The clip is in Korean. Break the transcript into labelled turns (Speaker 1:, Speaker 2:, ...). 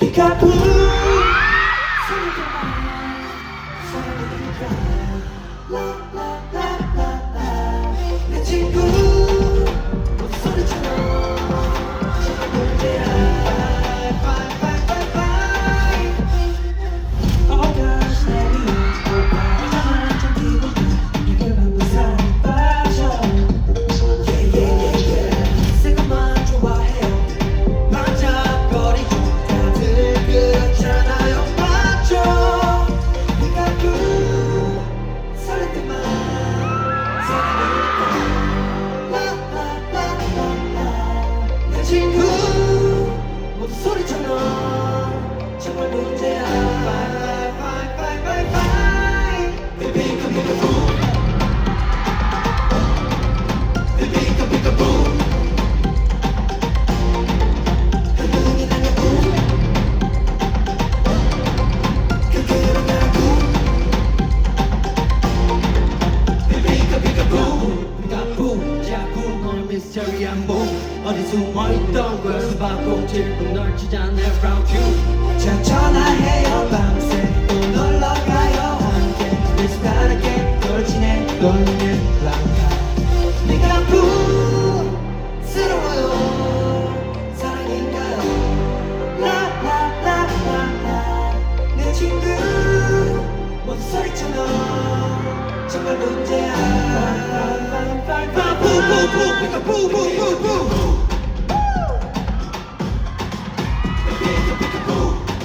Speaker 1: It got blue. 라라라라라. 내 친구 목소리처럼 정말 문제야. Bye, bye, bye, bye, bye. Baby, come pick a boo. Baby, come pick a boo. 흥이 나냐고. 그 그러냐고. Baby, come pick a boo.
Speaker 2: 피카푸 자꾸 너의 미스터리한 몸 어디 숨어있던 거야 수박꼭질 널 치자네 round you
Speaker 1: 자 전화해요 밤새 또 놀러가요 함께 비슷하게 널 지내 너는 랑가 네가 부스러워요 사랑인가요 라라라라라 내 친구 목소리처럼 정말 문제야 Go.